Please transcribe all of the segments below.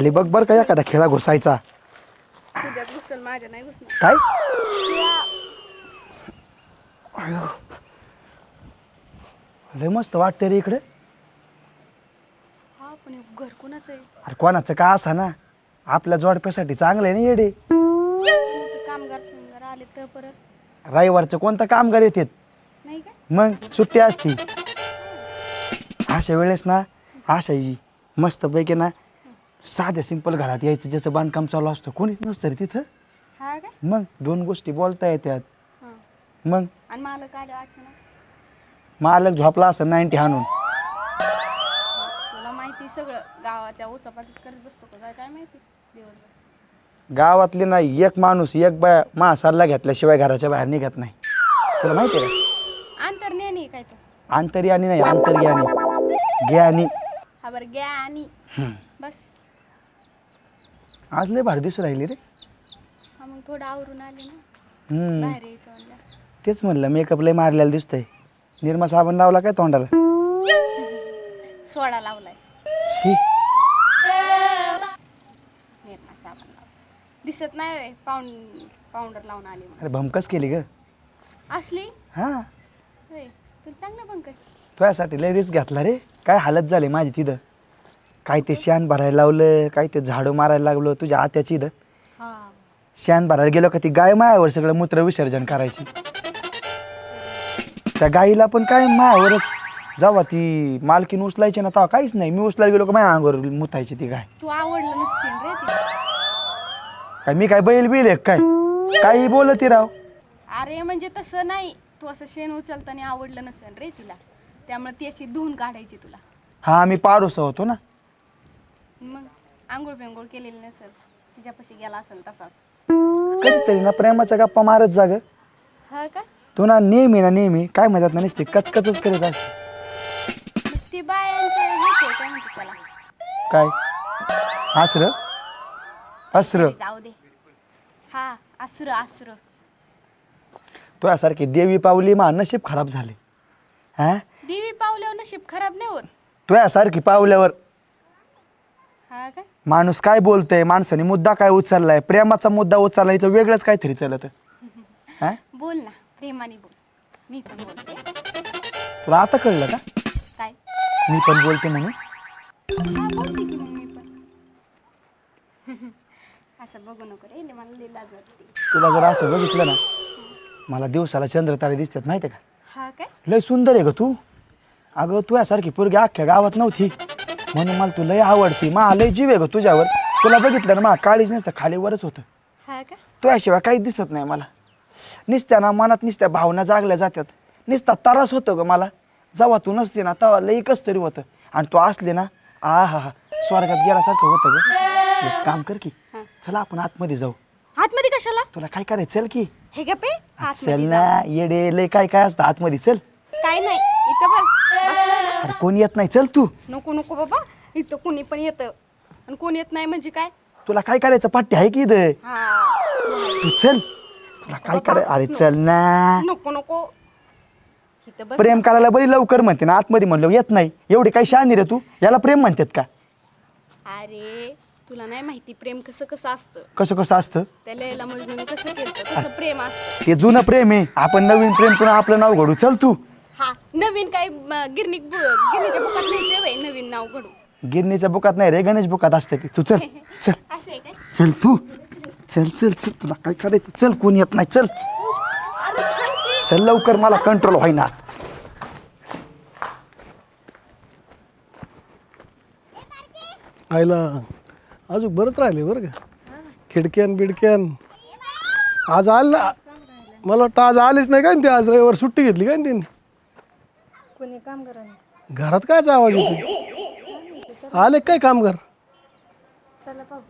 खाली बघ बरं का एखादा खेळा घुसायचा. तुझ्यात घुसल माझ्या नाही घुसणार. काय? अयो. लय मस्त वाटते रे इकडे. हा पण हे घर कुणाचं आहे? अरे कोणाचं का असा ना? आपल्या जोडप्यासाठी चांगलं आहे ना येडे. मोठे कामगार फिमगार आले तर परत. रविवारचं कोणतं कामगार येतात? नाही काय मग सुट्टी असती. अशा वेळेस ना अशा मस्तपैकी ना साध्या सिंपल घरात यायचं ज्याचं बांधकाम चालू असतं कोणीच नसतं रे तिथं. हा मग दोन गोष्टी बोलता येतात. हा. मग? आणि मालक आले अचानक? मालक झोपला असं नाईन्टी हाणून. तुला माहिती सगळं गावाच्या उचापातीच करत बसतो का काय- काय माहिती दिवसभर? गावातले नाही एक माणूस एक बाया मा सल्ला घेतल्याशिवाय घराच्या बाहेर निघत नाही. तुला माहिती आहे का? अंतर्ज्ञानी आहे काय तो? आंतर्यानी नाही आंतर्यानी ज्ञानी हा बरं आणि. बस. आज लय भारी दिसू राहिली रे. हा मग थोडं आवरून आले ना. हम्म. बाहेर यायचं म्हणलं. तेच म्हणलं मेकअप लय मारलेला दिसतंय. निर्मा साबण लावला काय तोंडाला? सोडा लावलाय. शी. निर्मा साबण लावला. दिसत नाही होय, पाऊंड पावडर लावून आली म्हणून. अरे भमकस केली ग. असली? हा. होय तुला चांगलं पंकज तुझ्यासाठी लय रिस्क घातला रे. काय हालत झाली माझी तिथं. काय ते शान भरायला लावलं काय ते झाडं मारायला लागलो तुझ्या आत्याची इथं. हा. शान भरायला गेलो का ती गाय मायावर सगळं मूत्र विसर्जन करायची. त्या गाईला पण काय मायावरच जेव्हा ती मालकीन उचलायची ना तेव्हा काहीच नाही. मी उचलायला गेलो का माझ्या अंगावर मुतायची ती गाय. तू आवडलं नसशील रे काय मी काय बैल बिल आहे काय? काही बोलती राव. अरे म्हणजे तसं नाही. तू असं शेण उचलताना आवडलं नसेल रे तिला. त्यामुळे ती अशी धुवून काढायची तुला. हा मी पारोसा होतो ना. मग आंघोळ बिंघोळ केलेली नसेल तिच्यापाशी गेला असेल तसाच. कधीतरी ना प्रेमाच्या गप्पा मारत जाग हा का? तू ना नेहमी ना नेहमी काय म्हणतात ना नुसते कचकचच करत असते. मग ती बायांचं हेच आहे काय म्हणते त्याला? काय? आसर? अस्र जाऊ दे. हा आसुर आसुर. तो यासारखी देवी पावली मा नशीब खराब झाले. हा? देवी पावल्यावर नशीब खराब नाही होत. तो यासारखी पावल्यावर माणूस काय बोलतंय माणसाने मुद्दा काय उचललाय प्रेमाचा मुद्दा उचलला याचं वेगळंच काहीतरी चलत. हा? बोल ना प्रेमाने बोल. मी पण बोलते. तुला आता कळलं का? काय? मी पण बोलते म्हणून. हा बोलते की मग मी पण. असं बघू नको रे लय मला लई लाज वाटते. तुला जर असं बघितलं ना मला दिवसाला चंद्रतारे दिसतात माहिती आहे का? हा काय? लय सुंदर आहे ग तू. अगं तू यासारखी पोरगी अख्ख्या गावात नव्हती. म्हणून मला तू लय आवडती. मा लय जीव आहे ग तुझ्यावर. तुला बघितलं ना मा काळीच नसतं खाली वरच होतं. हा का? तुझ्याशिवाय काहीच दिसत नाही मला. निसत्या ना मनात निसत्या भावना जागल्या जातात. निसता त्रास होतो ग मला. जेव्हा तू नसते ना तेव्हा लई कस तरी होतं. आणि तू असले ना आ हा हा स्वर्गात गेल्यासारखं होतं ग. एक काम कर की. चला आपण आतमध्ये जाऊ. आतमध्ये कशाला? तुला काय करायचं चल की. हे का पे चल ना येडे लय काय काय असतं आतमध्ये चल. काय नाही इथं बस. अरे कोण येत नाही? चल तू. नको नको बाबा. इथं कोणी पण येतं. आणि कोण येत नाही म्हणजे काय? तुला काय करायचं? पट्टी आहे की इथं? हा. तू चल. तुला काय करायचं? अरे चल ना. नको नको. इथं बस. प्रेम करायला बरी लवकर म्हणते ना आतमध्ये म्हणलं येत नाही. एवढी काही शहाणी रे तू? याला प्रेम म्हणतात का? अरे तुला नाही माहिती प्रेम कसं कसं असतं? कसं कसं असतं? त्या मजनून कसं केलं? तसं प्रेम असतं. ते जुनं प्रेम आहे. आपण नवीन प्रेम करून आपलं नाव घडू. चल तू. नवीन काय म, गिरणी बु- गिरणीच्या बुकात व्हय, नवीन नाव घडू गिरणीच्या बुकात नाही रे गणेश बुकात असते ते. तू चल चल. असं आहे काय? चल तू. चल चल चल. तुला काय करायचं? चल कोण येत नाही. चल. अरे. चल लवकर मला कंट्रोल होईना आयला अजून बरंच राहिले बरं का? खिडक्यान बिडक्यान. आज आलं ना मला वाटतं आज आलीच नाही का ते? आज रविवार सुट्टी घेतली का त्यांनी कोणी काम करा घरात कायच आवाज येतो आले काय कामगार? चला पाहू.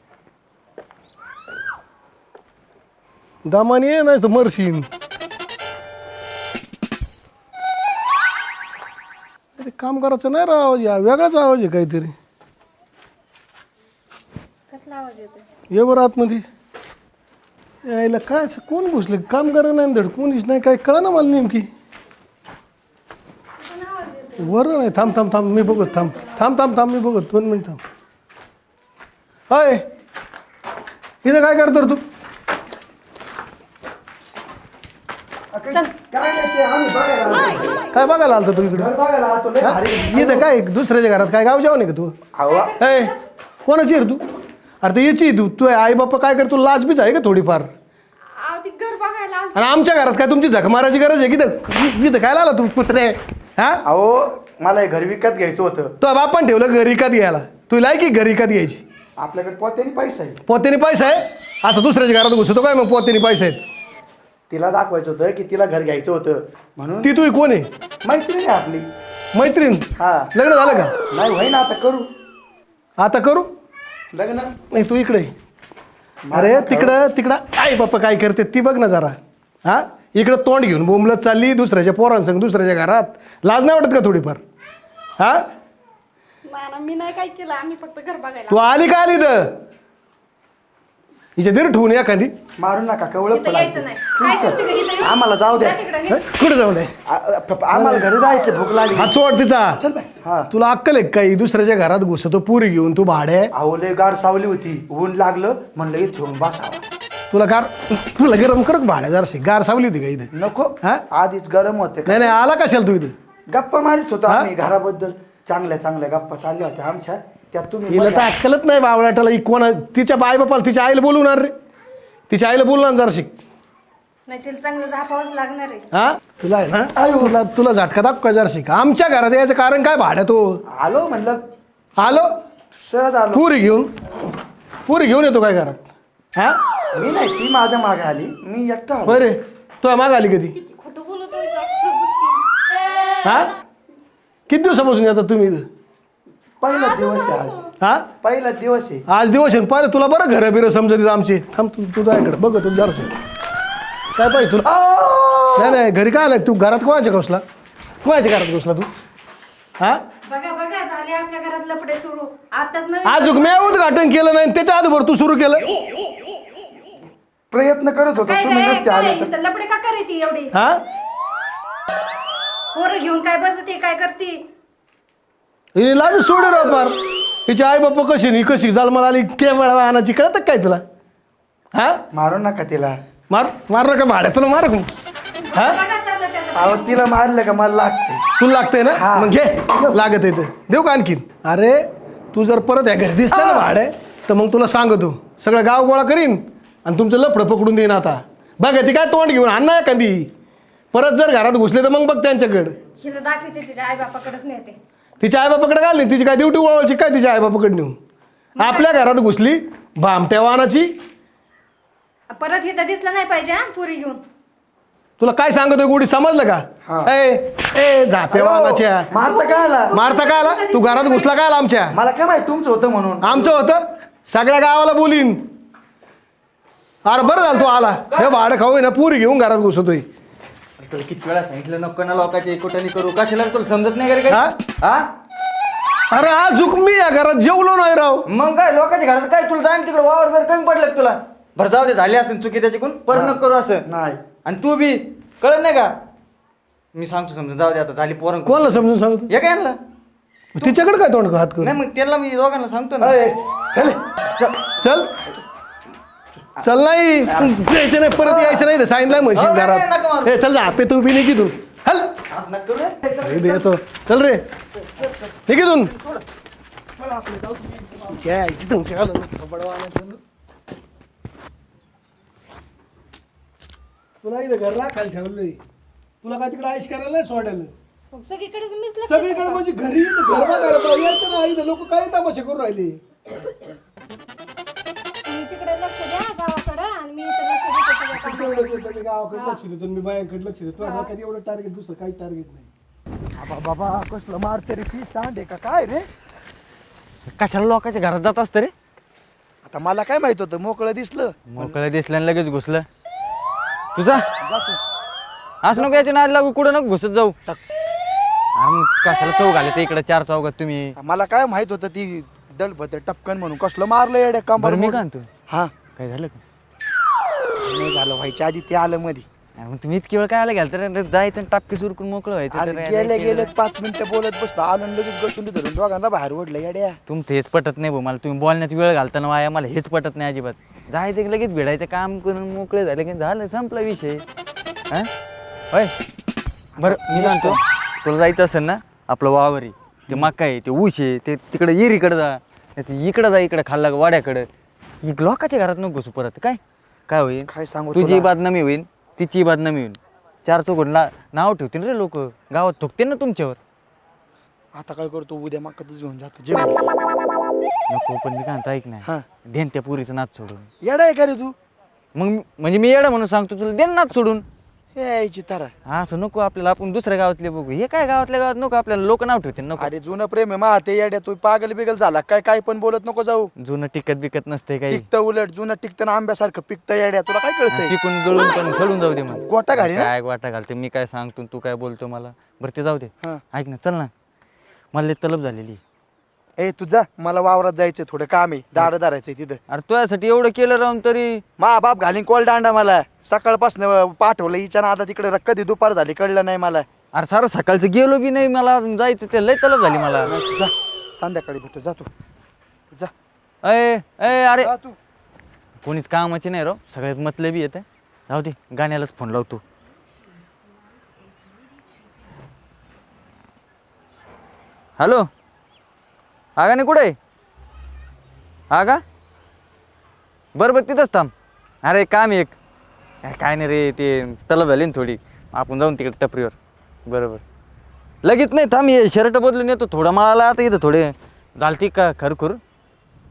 दामाने ये नाही तर मरशीन. ते कामगाराचा नाही रा आवाज या वेगळाच आवाज आहे काहीतरी. कसला आवाज येतो ये बरं आतमध्ये. यायला काय असं कोण घुसलं? कामगार नाही धड कोणीच नाही काय कळा ना मला नेमकी. बरं नाही थांब थांब थांब मी बघत. थांब थांब थांब थांब मी बघत. दोन मिनिट थांब. होय इथं काय करतो रे तू? काय बघायला आलतो तू इकडे? हा? इथं काय दुसऱ्याच्या घरात काय गाव जेवण आहे का तू? ए कोणाची आहे रे तू? अरे तर याची आहे तू. तू आई बाप्पा काय करतो? लाज बीच आहे का थोडीफार? अहो ती घर बघायला आलती. आणि आमच्या घरात काय तुमची झक मारायची गरज आहे की तर इथं काय आला तू कुत्रे? हा? अहो मला हे घर विकत घ्यायचं होतं. तो बापान ठेवलं घरी विकत घ्यायला. तू लायकी घरी विकत घ्यायची. आपल्याकडे पोत्याने पैसा आहे. पोत्याने पैसा आहे? असं दुसऱ्याच्या घरात घुसतो काय मग? पोत्याने पैसे आहेत. तिला दाखवायचं होतं की तिला घर घ्यायचं होतं. म्हणून ती तू कोण आहे? मैत्रीण आहे आपली. मैत्रीण? हा. लग्न झालं का? नाही होई ना आता करू. आता करू? लग्न? नाही तू इकडे ये. अरे तिकडं तिकडं. आई बाप्पा काय करते ती बघ ना जरा. हा? इकडं तोंड घेऊन बोंबलत चालली दुसऱ्याच्या पोरांसंग दुसऱ्याच्या घरात. लाज नाही वाटत का थोडीफार? हा? मी नाही काय केलं आम्ही फक्त घर बघायला. तू आली का आली तर हिच्या दीर ठेवून एखादी. मारू नका कवळ इथं यायचं नाही. काय करते घरी इथं? येऊन? आम्हाला जाऊ द्या. जा तिकडं हे? कुठे जाऊ दे? आ- आ- आम्हाला घरी जायचं भूक लागली. हात सोड तिचा. हा. तुला अक्कल आहे का काही? दुसऱ्याच्या घरात घुसतो पुरी घेऊन तू भाडे. आवले गार सावली होती. ऊन लागलं म्हणलं इथे ठेवून बसावा तुला गार तुला गरम करत भाड्या जराशी. गार सावली होती का इथं? नको. हा? आधीच गरम होते नाही नाही आला कशाला तू इथं? गप्पा मारित होतो हा? आम्ही घराबद्दल. चांगल्या चांगल्या गप्पा चालल्या होत्या आमच्या. त्यात तुम्ही हिला तर अक्कलच नाही बावळाटाला कोणा तिच्या बाय बापाला तिच्या आईला बोलवणार रे. तिच्या आईला बोलणार जरा शिक नाही तिला चांगलं झापावंच लागणार आहे. हा? तुला आहे ना? तुला तुला झटका दाखव का जरा शिक आमच्या घरात यायचं कारण काय भाड्या तो? आलो म्हणलं. आलो? सहज आलो. पुरी घेऊन पुरी घेऊन येतो काय घरात? हा? मी नाही ती माझ्या मागे आली. मी एकटा आलो. बरे तू माग आली कधी? किती खोटं. हा? किती दिवसापासून येतात तुम्ही इथं? पहिला दिवस आहे आज. हा? पहिला दिवस आहे. आज दिवस आहे. पाहिलं तुला बरं घरं बिरं समजत आमचे. थांब तू तुझ्या इकडे बघ तू जरासं. काय पाहिजे तुला? नाही नाही घरी काय आलाय? तू घरात कोणाच्या घुसला? कोणाच्या घरात घुसला तू? हा? बघा बघा झाले आपल्या घरात लपडे सुरू. आताच नवीन आज मी उद्घाटन केलं नाही त्याच्या आधीवर तू सुरू केलं. प्रयत्न करत होतो काय तुम्ही काय नसते काय? आले तर. इथं लपडे का करीती एवढी? हा? पोरं घेऊन काय बसते काय करते? हिने लाज सोड राहत मार हिची आई बाप्पा कशी नाही कशी? जाल मला आली कॅमेरा आणायची कळत काय तुला? हा? मारू नका तिला. मार मार का भाड्या तुला मार? हा? बघा चाललं त्याचं अहो तिला मारलं का? मला लागते तुला लागतंय ना? हा. मग घे. लागत आहे ते. देऊ का आणखीन? अरे तू जर परत या घरी दिसला ना भाडे तर मग तुला सांगतो. सगळं गाव गोळा करीन. आणि तुमचं लफडं पकडून देईन आता. बघा ती काय तोंड घेऊन आण ना एखादी. परत जर घरात घुसले तर मग बघ त्यांच्याकडं. हिला दाखवते तिच्या आई बापाकडेच नेते. तिच्या आईबापाकडे घाल नाही तिची काय ड्युटी वळवायची काय तिच्या आईबापाकडे नेऊन आपल्या घरात घुसली भामट्या वाहनाची परत इथं दिसलं नाही पाहिजे हा पुरी घेऊन. तुला काय सांगतोय गोडी समजलं का? ए ए झापे वाहनाच्या मारता काय आला मारता काय आला तू घरात घुसला काय आला आमच्या? मला काय माहिती तुमचं होतं म्हणून. आमचं होतं? सगळ्या गावाला बोलीन. अरे बरं झालं तू आला. हे भाडं खाऊ ना पुरी घेऊन घरात घुसतोय. तुला किती वेळा सांगितलं नको ना लोकांची एकोटानी करू. कशाला तुला समजत नाही का रे हा? हा? अरे आज मी या घरात जेवलो नाही राव. मग काय लोकांच्या घरात काय? तुला सांग तिकडे वावर जर कमी पडलं का तुला? बरं जाऊ दे झाली असेल चुकी त्याच्याकडून परत नको करू असं. नाही. आणि तू बी कळत नाही का? मी सांगतो समजा जाऊ दे आता झाली पोरं. कोणाला समजून सांगतो? हे काय आणलं? तिच्याकडे काय तोंड हात करून? नाही मग त्याला मी दोघांना सांगतो ना. चल. चल. चल नाही. द्यायचं नाही परत यायचं नाही सांगितलंय म्हशी हो, घरात. हे चल जा आपे तू बी निघी तू हल. रे. हे येतो. चल रे. निघी तून जायची तुमच्या. तुला इथं घर राखायला ठेवलंय. तुला काय तिकडे आईश करायला सोडायला? मग सगळीकडेच मीच लक्ष सगळीकडे म्हणजे घरी इथं घर बघायला पाहिजे यायचं ना इथं लोक काय तमाशा करून राहिले. तुम्ही तिकडे लक्ष द्या गावाकडे आणि मी इथं लक्ष देते तुझ्या कामाकडे. एवढंच येतं मी गावाकडे लक्ष देतो मी बायांकडे लक्ष देतो. तुला कधी एवढं टार्गेट दुसरं काही टार्गेट नाही. बाबा बाबा कसलं मारते रे ती सांडे का काय रे? कशाला लोकांच्या घरात जात असतं रे? आता मला काय माहीत होतं मोकळं दिसलं. मोकळं दिसलं आणि लगेच घुसलं. तुझा? असं नको याच्या नाद लागू कुठं नको घुसत जाऊ. अरे मग कशाला चौक आले ते इकडे चार चौकात तुम्ही? मला काय माहीत होतं ती दलभद्र टपकन म्हणून कसलं मारलं येड्या कंबर बरं मी मोडून. का आणतो? हा. काय झालं का? नाही झालं व्हायच्या आधी ते आलं मध्ये अरे मग तुम्ही इतकी वेळ काय आला घ्याल तर जायचं टापकी सुरकून मोकळं व्हायचं. अरे तर गेले. गेले पाच मिनिटं बोलत आलो आणि लगेच गचून धरून दोघांना बाहेर ओढलं येड्या. तुमचं हेच पटत नाही भाऊ मला तुम्ही बोलण्यात वेळ घालताना वाया मला हेच पटत नाही अजिबात. जायचं की लगेच भिडायचं काम करून मोकळे झाले की झालं संपला विषय. हा? होय? बरं मी सांगतो तुला जायचं असेल ना आपलं वावर आहे ते मका आहे ते ऊस आहे ते तिकडे येरीकडे जा इकडं जा इकडे खाल्ला वाड्याकडं. ही लोकांच्या घरात नको घुसू परत काय? काय होईल? काय सांगू तुझी तुला? बदनामी होईल तिची बदनामी होईल. चार चौघड ना नाव ठेवतील रे लोक. गावात थुकतील ना तुमच्यावर. आता काय करतो उद्या मग घेऊन जातो. जेवण नको पण मी काय ऐक नाही हा. देन त्या पुरीचं नाच सोडून. येडा आहे का रे तू? मग मी- म्हणजे मी येडा म्हणून सांगतो तुला देन नाच सोडून. हे यायची तारा. असं नको आपल्याला आपण दुसऱ्या गावातले बघू. हे काय गावातल्या गावात नको आपल्याला लोक नाव ठेवतील नको. अरे जुनं प्रेम आहे मा ते येड्या तू पागल बिगल झाला. काय काय पण बोलत नको जाऊ. जुनं टिकत बिकत नसते काही. पिकतं उलट जुनं टिकतं ना आंब्यासारखं पिकतं येड्या. तुला काय कळतंय? पिकून गळून पण सडून जाऊ दे मग. गोटा घाली ना. काय वाटा घालते मी काय सांगतो तू काय बोलतो मला. बरं ते जाऊ दे. हा. ऐक ना चल ना. मला लई तलब झालेली ए तू जा. मला वावरात जायचं थोडं काम आहे. दार धरायचंय तिथं. अरे तुझ्यासाठी एवढं केलं राहून तरी. मा बाप घालीन कोल दांडा मला. सकाळपासून पाठवलं हिच्या आता तिकडे कधी दुपार झाली कळलं नाही मला. अरे सारं सकाळचं गेलो बी नाही मला. जायचं ते लई तलब झाली मला. जा. संध्याकाळी भेटू. जा तू. जा. अय अय अरे. जा तू. कोणीच कामाचे नाही राव. सगळ्यात मतलबी येते जाऊ दे गाण्यालाच फोन लावतो. हॅलो? आगा नाही कुठे? हा का बरं बरं तिथंच थांब. अरे काम आहे एक काय- नाही रे ते तलब झाली ना थोडी. आपण जाऊन तिकडे टपरीवर. बरोबर लगेच नाही थांब हे शर्ट बदलून येतो. थोडं मला आता इथं थोडे. झालती का खरखुर?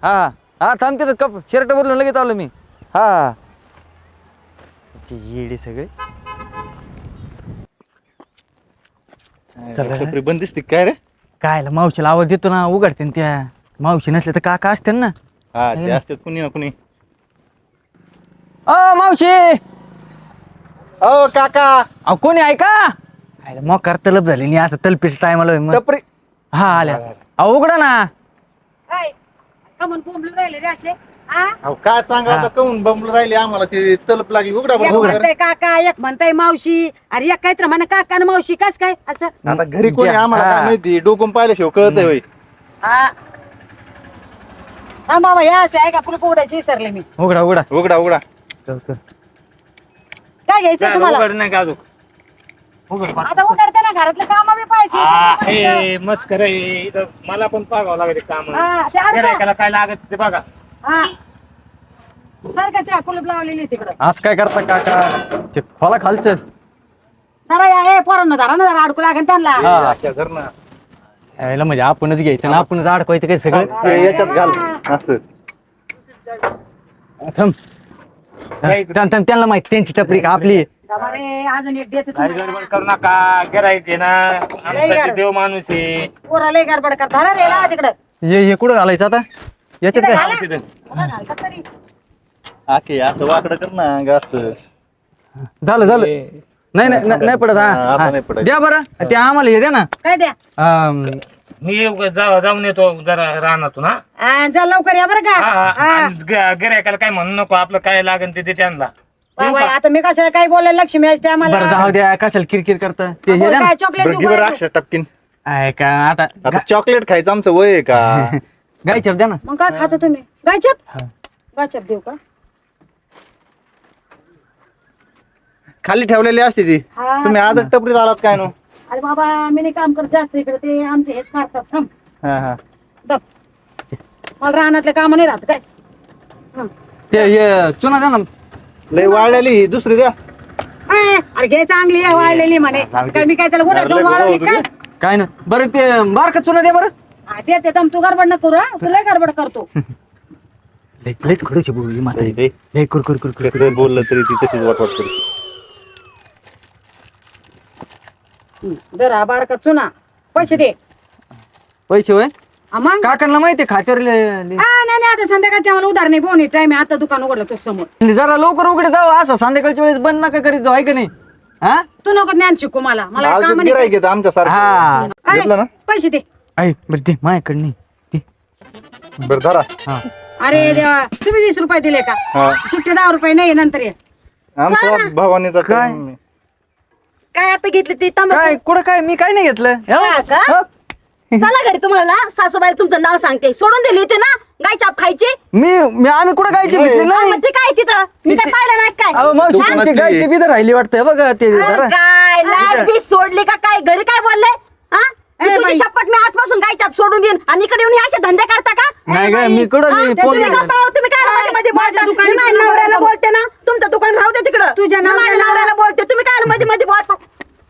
हा हा. थांब तिथं कप शर्ट बदलून लगेच आलो मी. हा ते येडे सगळे. टपरी बंद दिसते काय रे? काय ला, मावशीला आवाज देतो ना उघडते ना त्या. मावशी नसले तर काका असते ना. हा ते असतात कुणी ना कुणी. अ मावशी! हो काका. अहो कोणी आहे का? आयला मोकार तलप झाली नाही असं तलपीच टायमाला टपरी. हा आल्या. अहो उघडा ना. काय? कमन बोंबलू राहिले रे असे? हा? अहो काय सांगा आता कहून बंबल राहिले आम्हाला? ते तलप लागली उघडा एक म्हणताय काका एक म्हणताय मावशी. अरे एक काय तर म्हणा काका आणि मावशी कस काय? असं. आता घरी कोणी. आम्हाला हा. काय माहिती? डोकून पाहिल्याशिवाय कळत होय. हा. हा बाबा या असे आहे का फुलं उघडायची विसरले मी. उघडा उघडा. उघडा उघडा. काय घ्यायचं तुम्हाला? आता उघडते ना घरातलं काम बी पाहिजे ए मस्त रे इथं मला पण पाहावं लागेल काम. हा, ते आणू का? गिरायकाला काय लागत ते बघा. हा. सारखं चहा कुलूप लावलेली तिकडं. आज काय करता काका? ते खोला खालचं. धरा या ए पोरांना धरा ना जरा अडकू लागेल त्यांना. हा. अशा धर ना. यायला म्हणजे आपणच घ्यायचं ना आपणच अडकवायचं काय सगळं? याच्यात घाल. असं. थांब. थांब, थांब, त्यांना माहिती त्यांची टपरी का आपली? आहे. बाबा रे अजून एक देते. गडबड करू नका गिरायक आहे ना. आमच्यासाठी देव माणूस आहे. पोरा लय गडबड रे तिकडं. हे हे कुठं घालायचं आता? याच्यात काय? आखे असं वाकडं कर ना ग असं. झालं झालं. नाही नाही नाही- नाही पडत हा, हा आता हा. नाही पडत. द्या बरं ते आम्हाला हे द्या ना. काय द्या? मी येऊ- जा- जाऊन येतो जरा रानातून हा. आ, जा लवकर या बरं का. हा. गिरायकाला काय म्हणू नको आपलं काय लागेल ते दे त्यांना. आता मी कसं काय बोलायला लक्ष्मी असते आम्हाला बरं जाऊ द्या कशाला किरकिर करता? ते हे द्या ना. काय चॉकलेट बरं, देऊ घे बरं का? अक्षर टपकीन. आहे का आता आता चॉकलेट खायचं आमचं वय आहे का? गायच्या द्या ना. मग काय खाता तुम्ही? गायचप? हा. गायचप देऊ का? खाली ठेवलेली असते ती. हा. तुम्ही आज टपरीत आलात काय नो? अरे बाबा मी नाही काम करत जास्त इकडे. ते आमचे हेच करतात थांब. हा हा. मला रानातलं काम नाही राहत काय? हं. ते हे चुना द्या ना. लय वाढलेली ही. दुसरी द्या. ए, अरे घे चांगली आहे वाढलेली म्हणे. काय मी काय त्याला उन्हात जाऊन लागलं वाळवली का? काय काय ना? बरं ते बारका चुना द्या बरं. दम तू गडबड न करू हा. तुला गडबड करतो. लय लयच खडूची बोल ही म्हातारी. लय- लय कुर कुर कुर कुर कसं बोललं तरी ती तशीच वाटवाट करते दर हा बारका चुना. पैसे दे. पैसे होय? हा, मग? काकांना माहिती खात्यावर हा नाही नाही आता संध्याकाळच्या आम्हाला उधार नाही बोनी टाइम आहे आता दुकान उघडलं तू समोर. जरा लवकर उघडे जाऊ असं संध्याकाळच्या वेळेस बंद नका करीत जाऊ आहे का नाही? हा? तू नको ज्ञान शिकू मला. मला काम नाही. हा. घेतलं ना? पैसे दे. आहे बरं ते माझ्याकडे नाही. बरं धरा. हा. अरे देवा तुम्ही वीस रुपये दिले का? हा. सुट्टे दहा रुपये नाही नंतर ये. आमचा भवानीचा काय? काय आता घेतली ते? तंबाखू काय कुठं काय? मी काय नाही घेतलं. हा का? हा? चला घरी तुम्हाला. ना सासूबाई तुमचं नाव सांगते. सोडून दिली होती ना? गाय चाप खायची? मी मी आम्ही कुठं गायची घेतली हा, नाही मग ते काय तिथं? मी काय पाहिलं नाही काय? अहो मावशी दुकानात तुमची ती- गायची बिदर राहिली वाटतंय बघा ते अरे जरा. काय लाज बी सोडली का काय? घरी काय बोलले? हा? मी ए, तुझी बाई. शपथ मी आजपासून गाय चाप सोडून देईन. आणि इकडे येऊन हे असे धंदे करता का? नाही गं, मी कुठं हा, नाही ते तुम्ही फोन गप्पा हो, तुम्ही काय मध्ये मध्ये बोलता? दुकानी मी माझ्या पूर्ण नवऱ्याला. बोलते. ना. तुमचं दुकान राहू दे तिकडं. तुझ्या मी माझ्या नवऱ्याला- नवऱ्याला बोलते. तुम्ही काय मध्ये मध्ये बोलता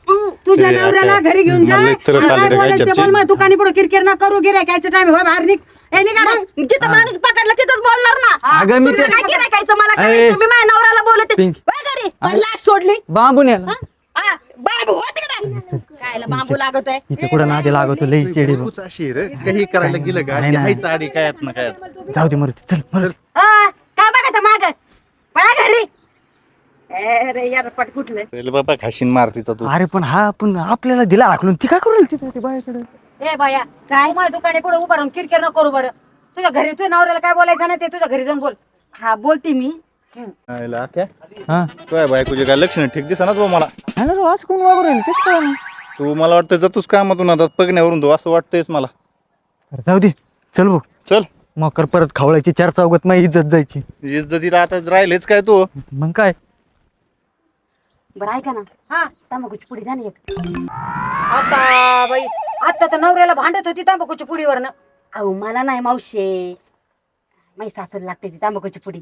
हम्म. तुझ्या नवऱ्याला आता घरी घेऊन जा. मला एक तर आणि खाली काय रे बोलायचं ते गायच्या बोल मग. दुकानी पुढे किरकिर ना करू गिरायकायचं टाइम होय बाहेर निघ. ए निघा ना. मग जिथं माणूस पकडला तिथंच बोलणार ना. अगं, मी ते- काय गिरायकायचं मला अरे. करायचं? मी माझ्या नवऱ्याला बोलते. पिंक. घरी? पण लाज सोडली. बांबून याला हा, बाबू हो तिकडे. कायला बांबू लागत आहे हिच्या कुठं नादी लागतो लई चेडी बघ. बायकोच अशी आहे रे. काही करायला गेलं का? नाही, नाही. हायच आडी काय ना काय जाऊ दे मरुती चल मरुती. हा, काय बघा माग. पळा घरी. अरे यार पट कुठलं? पहिले बाबा खाशीन मार तिचा तू. अरे पण हा पण आपल्याला दिला आखलून ती काय करू तिथे ते बायाकडे ए बाया काय माझ्या दुकाने पुढे उभा राहून किरकिर न करू बरं. तुझ्या घरी तुझ्या नवऱ्याला काय बोलायचं ना ते तुझ्या घरी जाऊन बोल. हा बोलते मी? हा. काय बायकोचे काय लक्षण ठीक दिसणार तू मला? हा ना, तो आज कोण वागू राहील तेच कळलं नाही. तू मला वाटतं जातोस कामातून आता बघण्यावरून तू असं वाटतंयच मला. बरं, जाऊ दे. चल भाऊ चल. मकर परत खावळायची चार चौघात मग इज्जत जायची. इज्जतीला आता राहिलेच काय तू? मग काय? बरं ऐका ना. हा. तंबाखूची पुडी झाली एक. आता बाई आता तर नवऱ्याला भांडत होती तंबाखूची पुडीवर ना अहो मला नाही मावशे. माझी सासूला लागते ती तंबाखूची पुडी.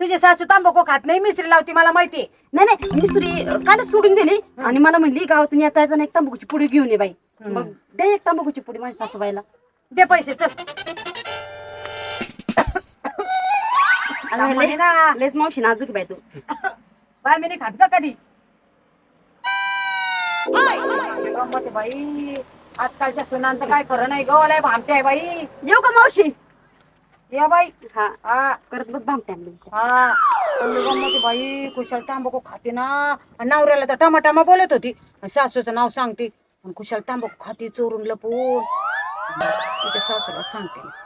तुझी सासू तांबाखू खात नाही मिसरी लावती मला माहिती नाही नाही मिसरी काल सोडून दिली. आणि मला म्हणली गावातून येता येताना एक तंबाखूची पुडी घेऊन ये बाई. मग दे एक तंबाखूची पुडी माझ्या सासूबाईला. दे पैसे चल. आणि म्हणले, ना. लेस मावशी नाजूक बाई तू. बाय मी नाही खात का कधी. आहे बाई आजकालच्या सुनांचं काय खरं नाही गं लय भामटे आहे बाई. येऊ का मावशी? या बाई. हा. हा. करत बघ भामट्या हा. आहे बाई कुशाल तांबाखू खाते ना. आणि नवऱ्याला तर टमाटामा बोलत होती. आणि सासूचं नाव सांगते. आणि कुशाल तांबाखू खाते चोरून लपून. तिच्या सासूला सांगते